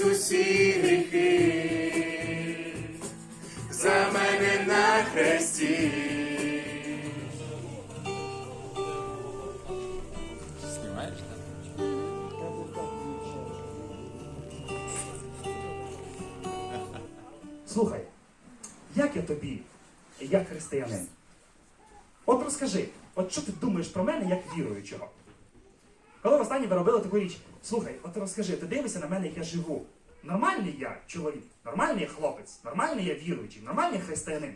усі гріхи, за мене на хресті. Знімаєш там? Слухай, як я тобі, як християнин? От розкажи, от що ти думаєш про мене як віруючого? Коли востаннє ви робили таку річ, слухай, от розкажи, ти дивишся на мене, як я живу. Нормальний я чоловік, нормальний я хлопець, нормальний я віруючий, нормальний християнин.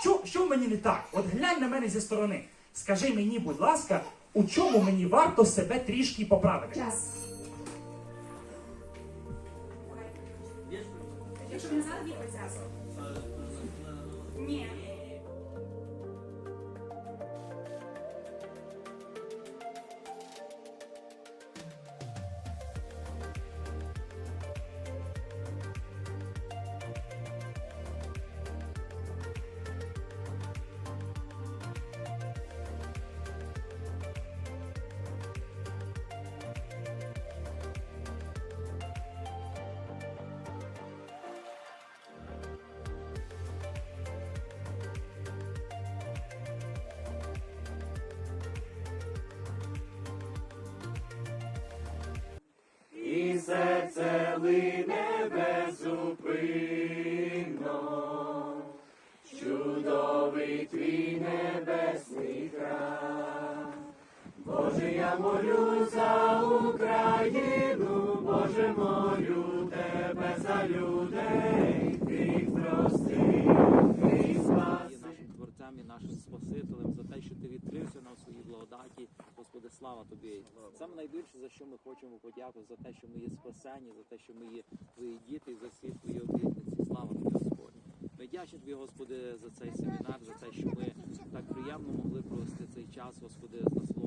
Що, що в мені не так? От глянь на мене зі сторони. Скажи мені, будь ласка, у чому мені варто себе трішки поправити? Час. Якщо не зараз, відповідь. Ні. Серце лине безупинно, чудовий твій небесний храм. Боже, я молю за Україну, Боже, молю тебе за людей, ти прости, ти Є спаси. Творцем і нашим Спасителем за те, що ти відкрився нам свої благодаті. Господи, слава тобі. Саме найбільше, за що ми хочемо подякувати, за те, що ми є спасені, за те, що ми є твої діти, за всі твої обітниці. Слава тобі, Господь. Ми дячимо тобі, Господи, за цей семінар, за те, що ми так приємно могли провести цей час, Господи, з насловою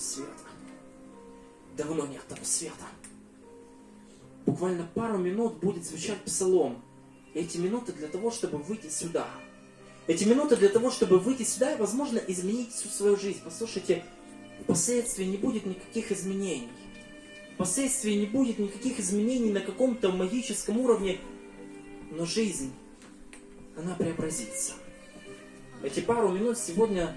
света. Давно нет того света. Буквально пару минут будет звучать псалом. Эти минуты для того, чтобы выйти сюда. Эти минуты для того, чтобы выйти сюда и, возможно, изменить всю свою жизнь. Послушайте, впоследствии не будет никаких изменений. Впоследствии не будет никаких изменений на каком-то магическом уровне. Но жизнь, она преобразится. Эти пару минут сегодня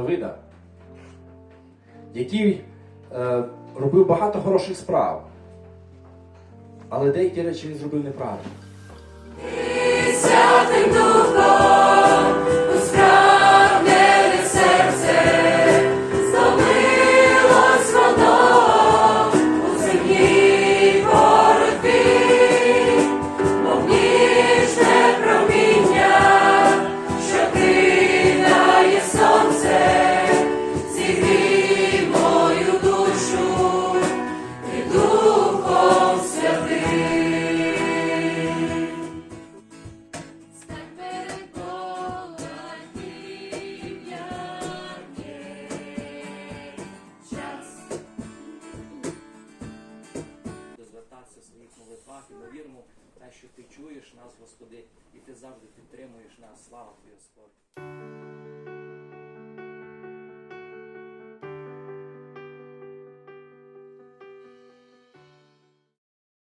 Давида, який е, робив багато хороших справ, але деякі речі він зробив неправильно. В своїх молитвах і ми віримо в те, що ти чуєш нас, Господи, і ти завжди підтримуєш нас. Слава тобі, Господь.